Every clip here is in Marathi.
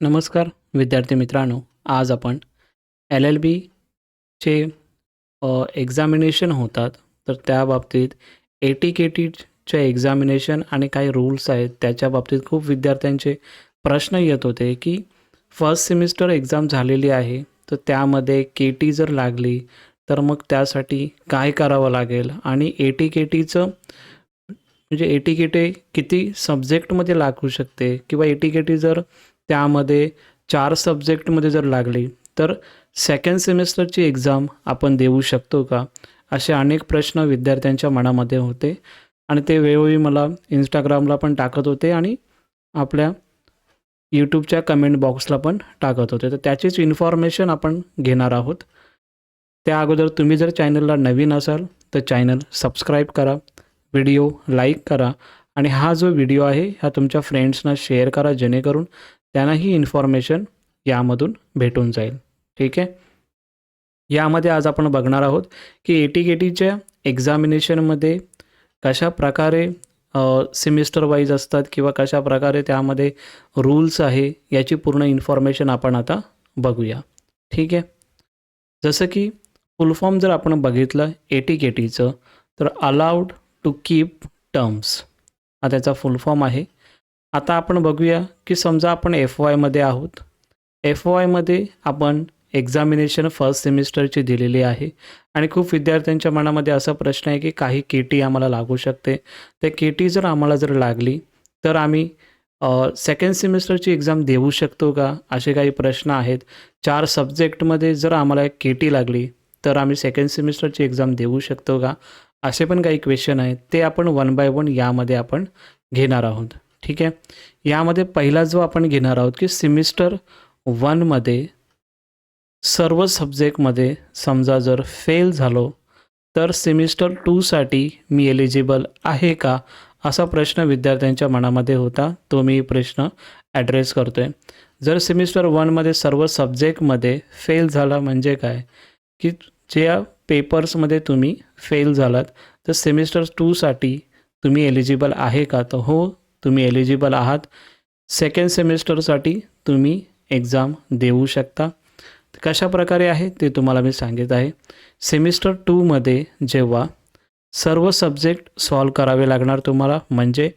नमस्कार विद्यार्थी मित्रांनो. आज आपण एल एल बीचे एक्झामिनेशन होतात. तर त्या बाबतीत ए टी के टीचे एक्झामिनेशन आणि काही रूल्स आहेत त्याच्या बाबतीत खूप विद्यार्थ्यांचे प्रश्न येत होते की फर्स्ट सेमिस्टर एक्झाम झालेली आहे तर त्यामध्ये के टी जर लागली तर मग त्यासाठी काय करावं लागेल? आणि ए टी के टीचं म्हणजे ए टी के टी किती सब्जेक्टमध्ये लागू शकते? किंवा ए टी के टी जर त्यामध्ये चार सब्जेक्टमध्ये जर लागली तर सेकंड सेमेस्टरची एक्झाम आपण देऊ शकतो का? असे अनेक प्रश्न विद्यार्थ्यांच्या मनामध्ये होते आणि ते वेळोवेळी मला इंस्टाग्रामला पण टाकत होते आणि आपल्या यूट्यूबच्या कमेंट बॉक्सला पण टाकत होते. तर त्याचीच इन्फॉर्मेशन आपण घेणार आहोत. त्या अगोदर तुम्ही जर चॅनलला नवीन असाल तर चॅनल सबस्क्राईब करा व्हिडिओ लाईक करा आणि हा जो व्हिडिओ आहे हा तुमच्या फ्रेंड्सना शेअर करा जेणेकरून त्यांना ही इन्फॉर्मेशन यामधून भेटून जाईल. ठीक आहे? यामध्ये आज आपण बघणार आहोत की ए टी एक्झामिनेशनमध्ये कशा प्रकारे सेमिस्टर वाईज असतात किंवा कशा प्रकारे त्यामध्ये रूल्स आहे याची पूर्ण इन्फॉर्मेशन आपण आता बघूया. ठीक आहे? जसं की फुल फॉर्म जर आपण बघितलं ए टी तर अलाउड टू कीप टर्म्स हा त्याचा फुल फॉर्म आहे. आता आपण बघूया की समजा आपण एफ वायमध्ये आहोत. एफ वायमध्ये आपण एक्झामिनेशन फर्स्ट सेमिस्टरची दिलेली आहे. आणि खूप विद्यार्थ्यांच्या मनामध्ये असा प्रश्न आहे की काही के टी आम्हाला लागू शकते. ते के टी जर आम्हाला जर लागली तर आम्ही सेकंड सेमिस्टरची एक्झाम देऊ शकतो का? असे काही प्रश्न आहेत. चार सब्जेक्टमध्ये जर आम्हाला के टी लागली तर आम्ही सेकंड सेमिस्टरची एक्झाम देऊ शकतो का? असे पण काही क्वेश्चन आहेत. ते आपण वन बाय वन यामध्ये आपण घेणार आहोत. ठीक आहे? यामध्ये पहिला जो आपण घेणार आहोत की सेमिस्टर वनमध्ये सर्व सब्जेक्टमध्ये समजा जर फेल झालो तर सेमिस्टर टूसाठी मी एलिजिबल आहे का? असा प्रश्न विद्यार्थ्यांच्या मनामध्ये होता. तो मी प्रश्न ॲड्रेस करतो आहे जर सेमिस्टर वनमध्ये सर्व सब्जेक्टमध्ये फेल झाला म्हणजे काय? की ज्या पेपर्समध्ये तुम्ही फेल झालात तर सेमिस्टर टूसाठी तुम्ही एलिजिबल आहे का? तर हो तुम्ही एलिजिबल आहात. सेकंड सेमिस्टरसाठी तुम्ही एक्झाम देऊ शकता. कशा प्रकारे आहे ते तुम्हाला मी सांगित आहे. सेमिस्टर टूमध्ये जेव्हा सर्व सब्जेक्ट सॉल्व करावे लागणार तुम्हाला म्हणजे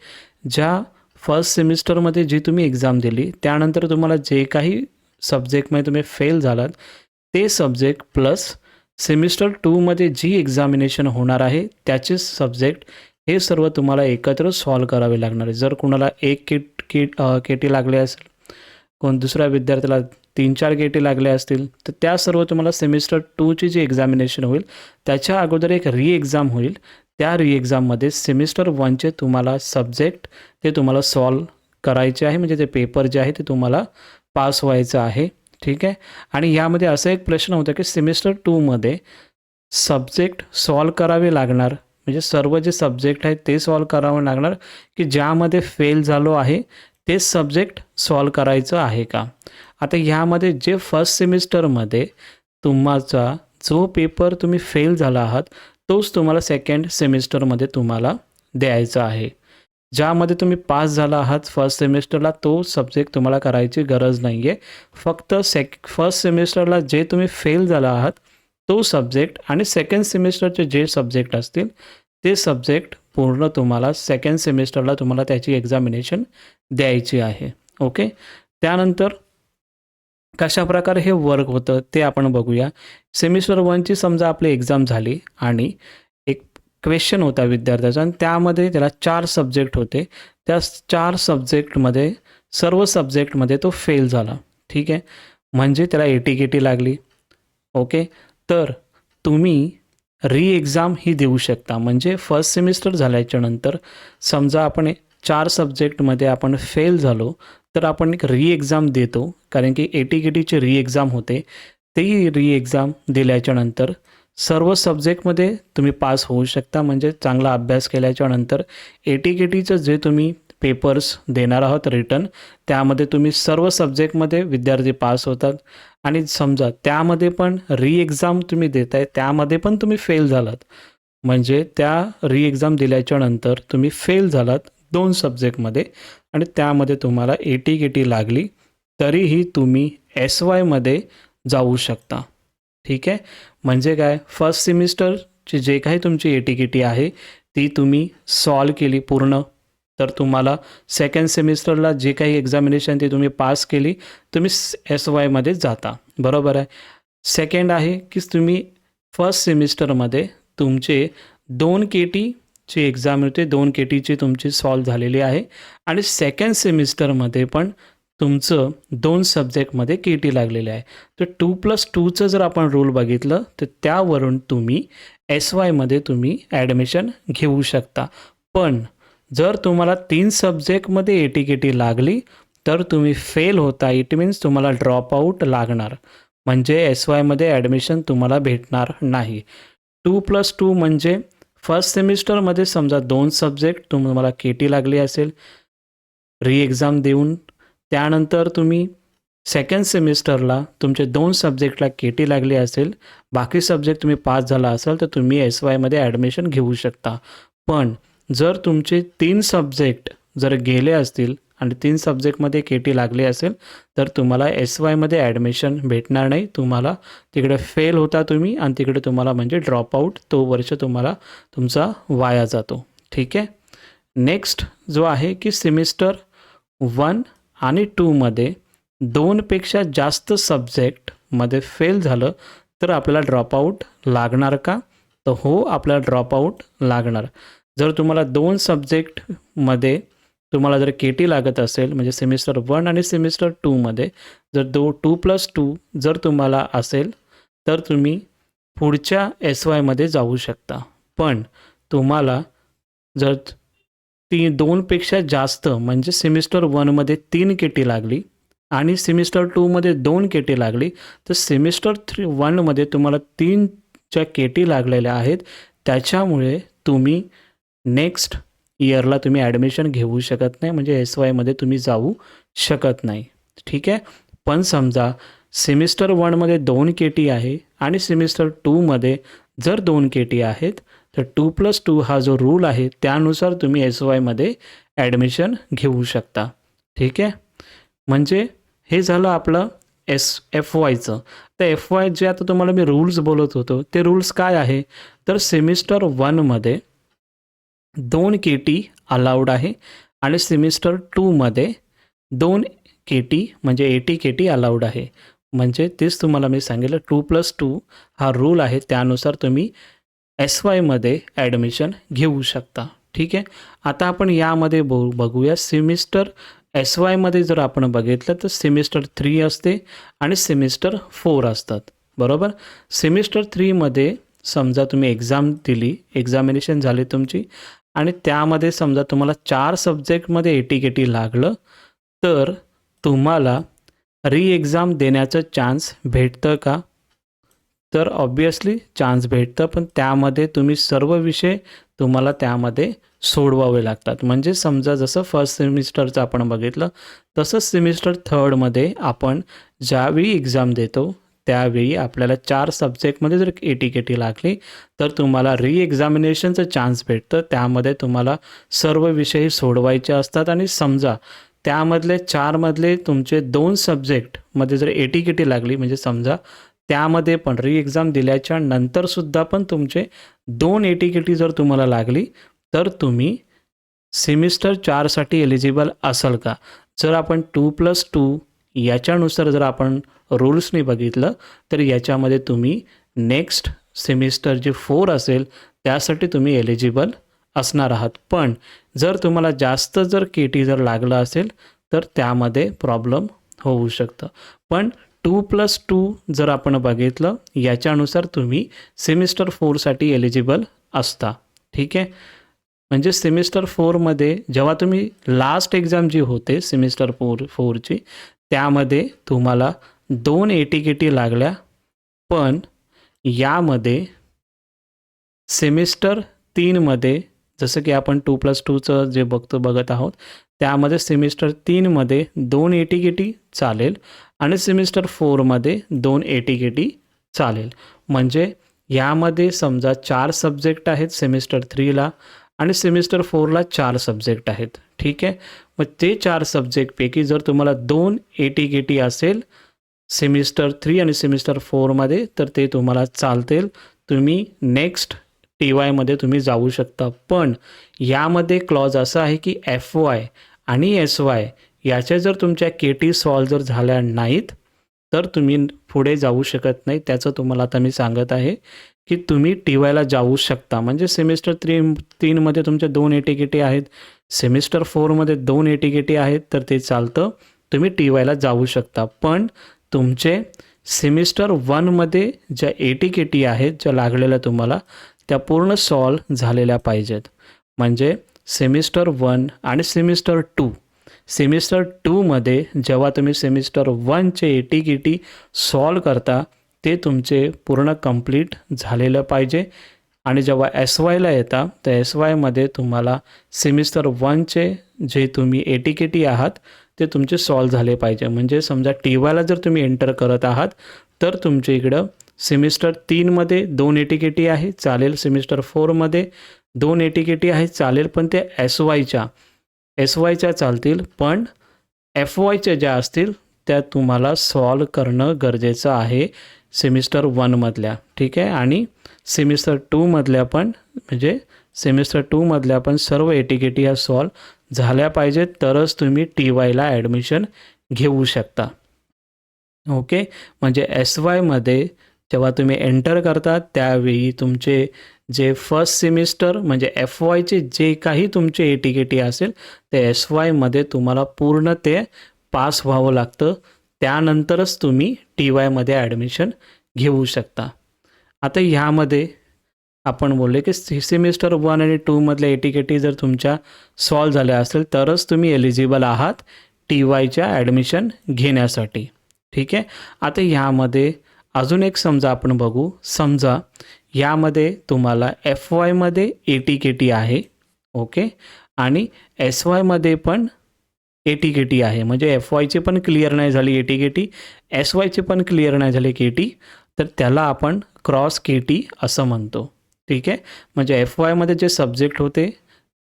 ज्या फर्स्ट सेमिस्टरमध्ये जी तुम्ही एक्झाम दिली त्यानंतर तुम्हाला जे काही सब्जेक्टमध्ये तुम्ही फेल झालात ते सब्जेक्ट प्लस सेमिस्टर टूमध्ये जी एक्झामिनेशन होणार आहे त्याचे सब्जेक्ट हे सर्व तुम्हाला एकत्र सॉल्व करावे लागणार आहे. जर कुणाला एक किट किट केटी लागले असेल कोण दुसऱ्या विद्यार्थ्याला तीन चार गेटी लागले असतील तर त्या सर्व तुम्हाला सेमिस्टर टूची जी एक्झामिनेशन होईल त्याच्या अगोदर एक री एक्झाम होईल. त्या री एक्झाममध्ये सेमिस्टर वनचे तुम्हाला सब्जेक्ट ते तुम्हाला सॉल्व करायचे आहे. म्हणजे ते पेपर जे आहे ते तुम्हाला पास व्हायचं आहे. ठीक आहे? आणि यामध्ये असा एक प्रश्न होता की सेमिस्टर टूमध्ये सब्जेक्ट सॉल्व करावे लागणार म्हणजे सर्व जे सब्जेक्ट आहेत ते सॉल्व करावं लागणार की ज्यामध्ये फेल झालो आहे तेच सब्जेक्ट सॉल्व करायचं आहे का? आता ह्यामध्ये जे फर्स्ट सेमिस्टरमध्ये तुमचा जो पेपर तुम्ही फेल झाला आहात तोच तुम्हाला सेकंड सेमिस्टरमध्ये तुम्हाला द्यायचा आहे. ज्यामध्ये तुम्ही पास झाला आहात फर्स्ट सेमिस्टरला तो सब्जेक्ट तुम्हाला करायची गरज नाही आहे फक्त सेक फर्स्ट सेमिस्टरला जे तुम्ही फेल झाला आहात तो सब्जेक्ट आणि सेकंड सेमिस्टरचे जे सब्जेक्ट असतील ते सब्जेक्ट पूर्ण तुम्हाला सेकंड सेमिस्टरला तुम्हाला त्याची एक्झामिनेशन द्यायची आहे. ओके त्यानंतर कशा प्रकारे हे वर्क होतं ते आपण बघूया. सेमिस्टर वनची समजा आपली एक्झाम झाली आणि एक क्वेश्चन होता विद्यार्थ्याचा आणि त्यामध्ये त्याला चार सब्जेक्ट होते. त्या चार सब्जेक्टमध्ये सर्व सब्जेक्टमध्ये तो फेल झाला. ठीक आहे? म्हणजे त्याला एटी लागली. ओके तर तुम्ही री एक्झाम ही देऊ शकता. म्हणजे फर्स्ट सेमिस्टर झाल्याच्यानंतर समजा आपण चार सब्जेक्टमध्ये आपण फेल झालो तर आपण एक री एक्झाम देतो. कारण की ए टी री एक्झाम होते. तेही री एक्झाम दिल्याच्यानंतर सर्व सब्जेक्टमध्ये तुम्ही पास होऊ शकता. म्हणजे चांगला अभ्यास केल्याच्यानंतर ए टी के टीचं जे तुम्ही पेपर्स देणार आहोत रिटर्न त्यामध्ये तुम्ही सर्व सब्जेक्टमध्ये विद्यार्थी पास होतात. आणि समजा त्यामध्ये पण री एक्झाम तुम्ही आहे त्यामध्ये पण तुम्ही फेल झालात. म्हणजे त्या री एक्झाम दिल्याच्यानंतर तुम्ही फेल झालात दोन सब्जेक्टमध्ये आणि त्यामध्ये तुम्हाला ए टी लागली तरीही तुम्ही एस वायमध्ये जाऊ शकता. ठीक आहे? म्हणजे काय? फर्स्ट सेमिस्टरची जे काही तुमची ए टी आहे ती तुम्ही सॉल्व केली पूर्ण. तर तुम्हाला सेकंड सेमिस्टरला जे काही एक्झामिनेशन ती तुम्ही पास केली तुम्ही एस वायमध्ये जाता. बरोबर आहे? सेकंड आहे की तुम्ही फर्स्ट सेमिस्टरमध्ये तुमचे दोन के टीची एक्झाम होते दोन के टीची तुमची सॉल्व झालेली आहे. आणि सेकंड सेमिस्टरमध्ये पण तुमचं दोन सब्जेक्टमध्ये के टी लागलेले आहे. तर टू प्लस टूचं जर आपण रूल बघितलं तर त्यावरून तुम्ही एस वायमध्ये तुम्ही ॲडमिशन घेऊ शकता. पण जर तुम्हाला तीन सब्जेक्टमध्ये ए टी के टी लागली तर तुम्ही फेल होता. इट मीन्स तुम्हाला ड्रॉपआउट लागणार. म्हणजे एस वायमध्ये ॲडमिशन तुम्हाला भेटणार नाही. टू प्लस टू म्हणजे फर्स्ट सेमिस्टरमध्ये समजा दोन सब्जेक्ट तुम्हाला के टी लागली असेल री एक्झाम देऊन. त्यानंतर तुम्ही सेकंड सेमिस्टरला तुमचे दोन सब्जेक्टला के टी लागली असेल बाकी सब्जेक्ट तुम्ही पास झाला असाल तर तुम्ही एस वायमध्ये ॲडमिशन घेऊ शकता. पण जर तुमचे तीन सब्जेक्ट जर गेले असतील आणि तीन सब्जेक्टमध्ये के टी लागली असेल तर तुम्हाला एस वायमध्ये ॲडमिशन भेटणार नाही. तुम्हाला तिकडे फेल होता तुम्ही आणि तिकडे तुम्हाला म्हणजे ड्रॉपआउट तो वर्ष तुम्हाला तुमचा वाया जातो. ठीक आहे? नेक्स्ट जो आहे की सेमिस्टर वन आणि टूमध्ये दोनपेक्षा जास्त सब्जेक्टमध्ये फेल झालं तर आपल्याला ड्रॉपआउट लागणार का? तर हो आपल्याला ड्रॉपआउट लागणार. जर तुम्हाला दोन सब्जेक्टमध्ये तुम्हाला जर के टी लागत असेल म्हणजे सेमिस्टर वन आणि सेमिस्टर टूमध्ये जर दो टू प्लस टू जर तुम्हाला असेल तर तुम्ही पुढच्या एस वायमध्ये जाऊ शकता. पण तुम्हाला जर ती दोनपेक्षा जास्त म्हणजे सेमिस्टर वनमध्ये तीन के टी लागली आणि सेमिस्टर टूमध्ये दोन के टी लागली तर सेमिस्टर थ्री वनमध्ये तुम्हाला तीन ज्या के टी लागलेल्या आहेत. त्याच्यामुळे तुम्ही नेक्स्ट इयरला तुम्ही ॲडमिशन घेऊ शकत नाही म्हणजे एस वायमध्ये तुम्ही जाऊ शकत नाही. ठीक आहे? पण समजा सेमिस्टर वनमध्ये दोन के टी आहे आणि सेमिस्टर टूमध्ये जर दोन के टी आहेत तर टू प्लस टू हा जो रूल आहे त्यानुसार तुम्ही एस वायमध्ये ॲडमिशन घेऊ शकता. ठीक आहे? म्हणजे हे झालं आपलं एस एफ वायचं. तर एफ वाय जे आता तुम्हाला मी रूल्स बोलत होतो ते रूल्स काय आहे? तर सेमिस्टर वनमध्ये दोन के टी अलाउड आहे. आणि सेमिस्टर टूमध्ये दोन के टी म्हणजे A T K T allowed आहे. म्हणजे तेच तुम्हाला मी सांगितलं टू प्लस टू हा रूल आहे. त्यानुसार तुम्ही एस वायमध्ये ॲडमिशन घेऊ शकता. ठीक आहे? आता आपण यामध्ये बघू बघूया. सेमिस्टर एस वायमध्ये जर आपण बघितलं तर सेमिस्टर थ्री असते आणि सेमिस्टर फोर असतात. बरोबर? सेमिस्टर थ्रीमध्ये समजा तुम्ही एक्झाम दिली एक्झामिनेशन झाली तुमची आणि त्यामध्ये समजा तुम्हाला चार सब्जेक्टमध्ये एटी केटी लागलं तर तुम्हाला री एक्झाम देण्याचं चान्स भेटतं का? तर ऑब्वियसली चान्स भेटतं पण त्यामध्ये तुम्ही सर्व विषय तुम्हाला त्यामध्ये सोडवावे लागतात. म्हणजे समजा जसं फर्स्ट सेमिस्टरचं आपण बघितलं तसंच सेमिस्टर थर्डमध्ये आपण ज्यावेळी एक्झाम देतो त्यावेळी आपल्याला चार सब्जेक्टमध्ये जर ए टी के टी लागली तर तुम्हाला री एक्झामिनेशनचं चान्स भेटतं. त्यामध्ये तुम्हाला सर्व विषय सोडवायचे असतात आणि समजा त्यामधले चारमधले तुमचे दोन सब्जेक्टमध्ये जर ए टी के टी लागली म्हणजे समजा त्यामध्ये पण री एक्झाम दिल्याच्या नंतरसुद्धा पण तुमचे दोन ए टी के टी जर तुम्हाला लागली तर तुम्ही सेमिस्टर चारसाठी एलिजिबल असाल का? जर आपण टू प्लस टू याच्यानुसार जर आपण रूल्सने बघितलं तर याच्यामध्ये तुम्ही नेक्स्ट सेमिस्टर जे फोर असेल त्यासाठी तुम्ही एलिजिबल असणार आहात. पण जर तुम्हाला जास्त जर के टी जर लागलं असेल तर त्यामध्ये प्रॉब्लेम होऊ शकतं. पण टू प्लस टू जर आपण बघितलं याच्यानुसार तुम्ही सेमिस्टर फोरसाठी एलिजिबल असता. ठीक आहे? म्हणजे सेमिस्टर फोरमध्ये जेव्हा तुम्ही लास्ट एक्झाम जी होते सेमिस्टर फोर फोरची त्यामध्ये तुम्हाला दोन ए लागल्या पण यामध्ये सेमिस्टर तीनमध्ये जसं की आपण टू प्लस टूचं जे बघतो बघत आहोत त्यामध्ये सेमिस्टर तीनमध्ये दोन ए चालेल आणि सेमिस्टर फोरमध्ये दोन ए चालेल. म्हणजे यामध्ये समजा चार सब्जेक्ट आहेत सेमिस्टर थ्रीला आणि सेमिस्टर फोरला चार सब्जेक्ट आहेत. ठीक आहे? मग ते चार सब्जेक्टपैकी जर तुम्हाला दोन ए टी असेल सेमिस्टर थ्री आणि सेमिस्टर फोरमध्ये तर ते तुम्हाला चालतील. तुम्ही नेक्स्ट टी वायमध्ये तुम्ही जाऊ शकता. पण यामध्ये क्लॉज असा आहे की एफ वाय आणि एस वाय याच्या जर तुमच्या के टी सॉल्व जर झाल्या नाहीत तर तुम्ही पुढे जाऊ शकत नाही. त्याचं तुम्हाला आता मी सांगत आहे. की तुम्ही टी वायला जाऊ शकता. म्हणजे सेमिस्टर थ्री तीनमध्ये तुमच्या दोन एटीकेटी आहेत. सेमिस्टर फोरमध्ये दोन एटीकेटी आहेत तर ते चालतं. तुम्ही टी वायला जाऊ शकता. पण तुमचे सेमिस्टर वनमध्ये ज्या एटीकेटी आहेत ज्या लागलेल्या तुम्हाला त्या पूर्ण सॉल्व झालेल्या पाहिजेत. म्हणजे सेमिस्टर वन आणि सेमिस्टर टू सेमिस्टर टूमध्ये जेव्हा तुम्ही सेमिस्टर वनचे एटीकेटी सॉल्व करता ते तुमचे पूर्ण कंप्लीट झालेलं पाहिजे. आणि जेव्हा एस वायला येता तर एस वायमध्ये तुम्हाला सेमिस्टर वनचे जे तुम्ही ए टी के टी आहात ते तुमचे सॉल्व झाले पाहिजे. म्हणजे समजा टी वायला जर तुम्ही एंटर करत आहात तर तुमच्या इकडं सेमिस्टर तीनमध्ये दोन ए आहे चालेल सेमिस्टर फोरमध्ये दोन ए आहे चालेल पण ते एस वायच्या एस वायच्या चालतील पण एफ वायच्या ज्या असतील त्या तुम्हाला सॉल्व करणं गरजेचं आहे. सेमिस्टर वनमधल्या ठीक आहे? आणि सेमिस्टर टूमधल्या पण म्हणजे सेमिस्टर टूमधल्या पण सर्व ए ह्या सॉल्व झाल्या पाहिजेत तरच तुम्ही टी वायला ॲडमिशन घेऊ शकता. ओके? म्हणजे एस वायमध्ये जेव्हा तुम्ही एंटर करता त्यावेळी तुमचे जे फर्स्ट सेमिस्टर म्हणजे एफ वायचे जे काही तुमचे ए असेल ते एस वायमध्ये तुम्हाला पूर्ण ते पास व्हावं लागतं. त्यानंतरच तुम्ही टी वायमध्ये ॲडमिशन घेऊ शकता. आता ह्यामध्ये आपण बोलले की सेमिस्टर वन आणि टूमधल्या ए टी जर तुमच्या सॉल्व झाल्या असेल तरच तुम्ही एलिजिबल आहात टी वायच्या ॲडमिशन घेण्यासाठी. ठीक आहे? आता ह्यामध्ये अजून एक समजा आपण बघू. समजा यामध्ये तुम्हाला एफ वायमध्ये ए टी के टी आहे. ओके? आणि एस वायमध्ये पण ए टी के टी आहे. म्हणजे एफ वायची पण क्लिअर नाही झाली A T K T S वायची पण क्लिअर नाही झाले के टी तर त्याला आपण क्रॉस के टी असं म्हणतो. ठीक आहे? म्हणजे एफ वायमध्ये जे सब्जेक्ट होते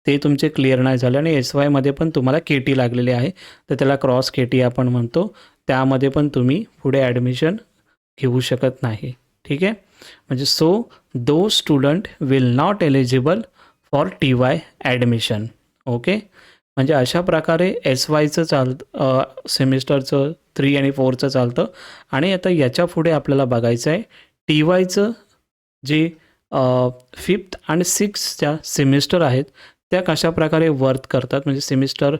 ते तुमचे क्लिअर नाही झाले आणि एस वायमध्ये पण तुम्हाला के टी लागलेली आहे. तर त्याला क्रॉस के टी आपण म्हणतो. त्यामध्ये पण तुम्ही पुढे ॲडमिशन घेऊ शकत नाही. ठीक आहे? म्हणजे so the student will not eligible for T Y admission okay म्हणजे अशा प्रकारे एस वायचं चाल सेमिस्टरचं थ्री आणि फोरचं चालतं. आणि आता याच्यापुढे आपल्याला बघायचं आहे टी वायचं जे फिफ्थ आणि सिक्स्थच्या सेमिस्टर आहेत त्या कशा प्रकारे वर्क करतात? म्हणजे सेमिस्टर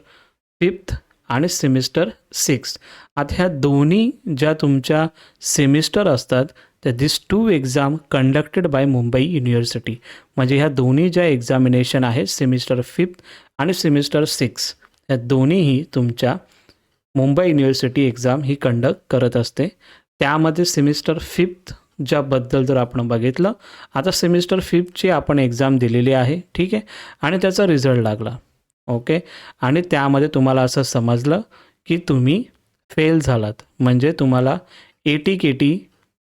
फिफ्थ आणि सेमिस्टर सिक्स आता ह्या दोन्ही ज्या तुमच्या सेमिस्टर असतात तर this two exam conducted by Mumbai university म्हणजे ह्या दोन्ही ज्या एक्झामिनेशन आहेत सेमिस्टर फिफ्थ आणि सेमिस्टर सिक्स या दोन्हीही तुमच्या मुंबई युनिव्हर्सिटी एक्झाम ही कंडक्ट करत असते. त्यामध्ये सेमिस्टर फिफ्थ ज्याबद्दल जर आपण बघितलं आता सेमिस्टर फिफ्थची आपण एक्झाम दिलेली आहे ठीक आहे? आणि त्याचा रिझल्ट लागला ओके आणि त्यामध्ये तुम्हाला असं समजलं की तुम्ही फेल झालात. म्हणजे तुम्हाला ए टी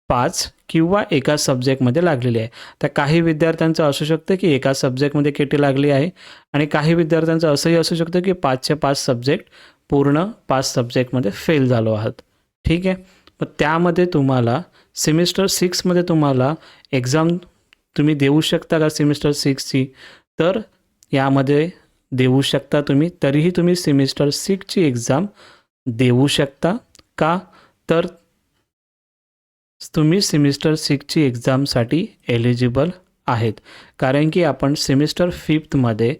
पाच किंवा एका सब्जेक्टमध्ये लागलेली आहे. तर काही विद्यार्थ्यांचं असू शकतं की एका सब्जेक्टमध्ये केटी लागली आहे आणि काही विद्यार्थ्यांचं असंही असू शकतं की पाचशे पाच सब्जेक्ट पूर्ण पाच सब्जेक्टमध्ये फेल झालो आहात. ठीक आहे? मग त्यामध्ये तुम्हाला सेमिस्टर सिक्समध्ये तुम्हाला एक्झाम तुम्ही देऊ शकता का सेमिस्टर सिक्सची तर यामध्ये देऊ शकता तुम्ही. तरीही तुम्ही सेमिस्टर सिक्सची एक्झाम देऊ शकता का? तर तुम्ही सेमिस्टर सिक्सची एक्झामसाठी एलिजिबल आहेत. कारण की आपण सेमिस्टर फिफ्थमध्ये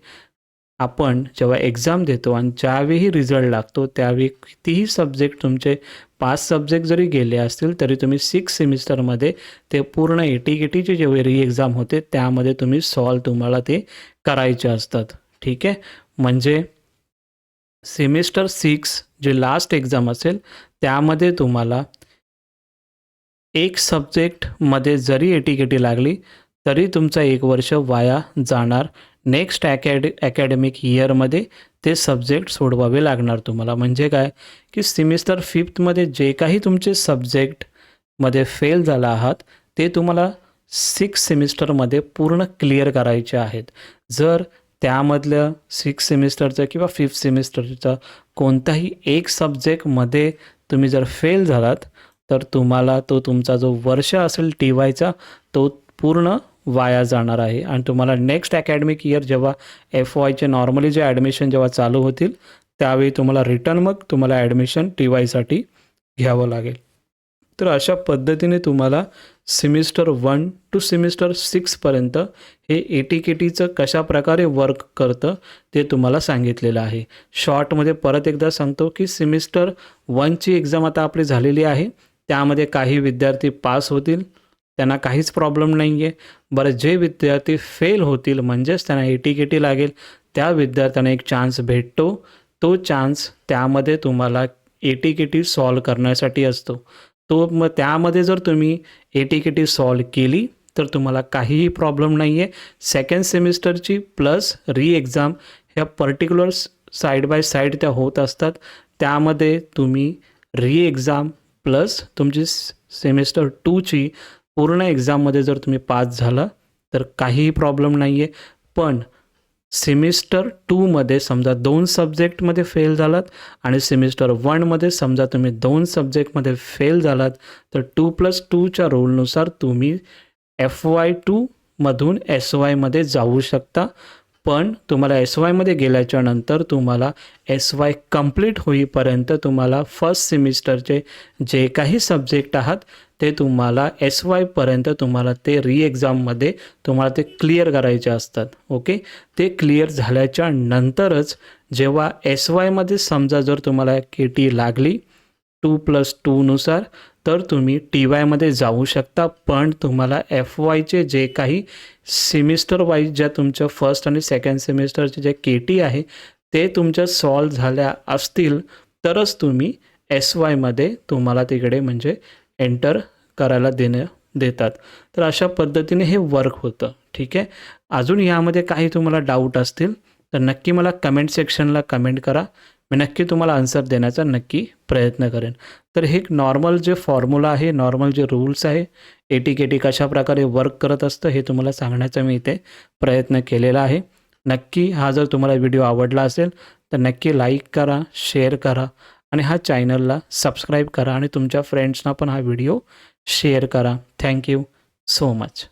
आपण जेव्हा एक्झाम देतो आणि ज्यावेळी रिझल्ट लागतो त्यावेळी कितीही सब्जेक्ट तुमचे पाच सब्जेक्ट जरी गेले असतील तरी तुम्ही सिक्स सेमिस्टरमध्ये ते पूर्ण ए टी जेव्हा री एक्झाम होते त्यामध्ये तुम्ही सॉल्व तुम्हाला ते करायचे असतात. ठीक आहे? म्हणजे सेमिस्टर सिक्स जे लास्ट एक्झाम असेल त्यामध्ये तुम्हाला एक सब्जेक्टमध्ये जरी एटीकेटी लागली तरी तुमचं एक वर्ष वाया जाणार. नेक्स्ट अकॅड अकॅडमिक इयरमध्ये ते सब्जेक्ट सोडवावे लागणार तुम्हाला. म्हणजे काय? की सेमिस्टर फिफ्थमध्ये जे काही तुमचे सब्जेक्टमध्ये फेल झाला आहात ते तुम्हाला सिक्स सेमिस्टरमध्ये पूर्ण क्लिअर करायचे आहेत. जर त्यामधलं सिक्स सेमिस्टरचं किंवा फिफ्थ सेमिस्टरचं कोणताही एक सब्जेक्टमध्ये तुम्ही जर फेल झालात तर तुम्हाला तो तुमचा जो वर्ष असेल टी वायचा तो पूर्ण वाया जाणार आहे. आणि तुम्हाला नेक्स्ट अकॅडमिक इयर जेव्हा एफ वायचे नॉर्मली जे ॲडमिशन जेव्हा चालू होतील त्यावेळी तुम्हाला रिटर्न मग तुम्हाला ॲडमिशन टी वायसाठी घ्यावं लागेल. तर अशा पद्धतीने तुम्हाला सेमिस्टर वन टू सेमिस्टर सिक्सपर्यंत हे ए टी के टीचं कशा प्रकारे वर्क करतं ते तुम्हाला सांगितलेलं आहे. शॉर्टमध्ये परत एकदा सांगतो की सेमिस्टर वनची एक्झाम आता आपली झालेली आहे. त्यामध्ये काही विद्यार्थी पास होतील त्यांना काहीच प्रॉब्लेम नाही आहे बरं जे विद्यार्थी फेल होतील म्हणजेच त्यांना ए टी के टी लागेल त्या विद्यार्थ्यांना एक चान्स भेटतो. तो चान्स त्यामध्ये तुम्हाला A T K T solve करण्यासाठी असतो. तो मग त्यामध्ये जर तुम्ही A T K T solve केली तर तुम्हाला काहीही प्रॉब्लेम नाही आहे सेकंड सेमिस्टरची प्लस री एक्झाम ह्या पर्टिक्युलर साईड बाय साईड त्या होत असतात. त्यामध्ये तुम्ही री एक्झाम प्लस तुमची सेमिस्टर टूची पूर्ण एक्झाममध्ये जर तुम्ही पास झाला तर काहीही प्रॉब्लेम नाही आहे पण सेमिस्टर टूमध्ये समजा दोन सब्जेक्टमध्ये फेल झालात आणि सेमिस्टर वनमध्ये समजा तुम्ही दोन सब्जेक्टमध्ये फेल झालात तर टू प्लस टूच्या रूलनुसार तुम्ही एफ वाय टूमधून एस वायमध्ये जाऊ शकता. पण तुम्हाला एस वायमध्ये गेल्याच्यानंतर तुम्हाला एस वाय कंप्लीट होईपर्यंत तुम्हाला फर्स्ट सेमिस्टरचे जे काही सब्जेक्ट आहात ते तुम्हाला एस वायपर्यंत तुम्हाला ते री एक्झाममध्ये तुम्हाला ते क्लिअर करायचे असतात. ओके ते क्लिअर झाल्याच्या नंतरच जेव्हा एस वायमध्ये समजा जर तुम्हाला के टी लागली टू प्लस टूनुसार तर तुम्ही टी वायमध्ये जाऊ शकता पण तुम्हाला एफ वायचे जे काही सेमिस्टर वाईज ज्या तुमच्या फर्स्ट आणि सेकंड सेमिस्टरचे जे के टी आहे ते तुमच्या सॉल्व झाल्या असतील तरच तुम्ही एस वायमध्ये तुम्हाला तिकडे म्हणजे एंटर करायला देणं देतात. तर अशा पद्धतीने हे वर्क होतं ठीक आहे? अजून यामध्ये काही तुम्हाला डाऊट असतील तर नक्की मला कमेंट सेक्शनला कमेंट करा. मी नक्की तुम्हाला आन्सर देण्याचा नक्की प्रयत्न करेन. तर हे एक नॉर्मल जे फॉर्म्युला आहे नॉर्मल जे रूल्स आहे एटी केटी कशा प्रकारे वर्क करत असतं हे तुम्हाला सांगण्याचा मी इथे प्रयत्न केलेला आहे. नक्की हा जर तुम्हाला व्हिडिओ आवडला असेल तर नक्की लाईक करा शेअर करा आणि हा चॅनलला सबस्क्राईब करा आणि तुमच्या फ्रेंड्सना पण हा व्हिडिओ शेअर करा. Thank you so much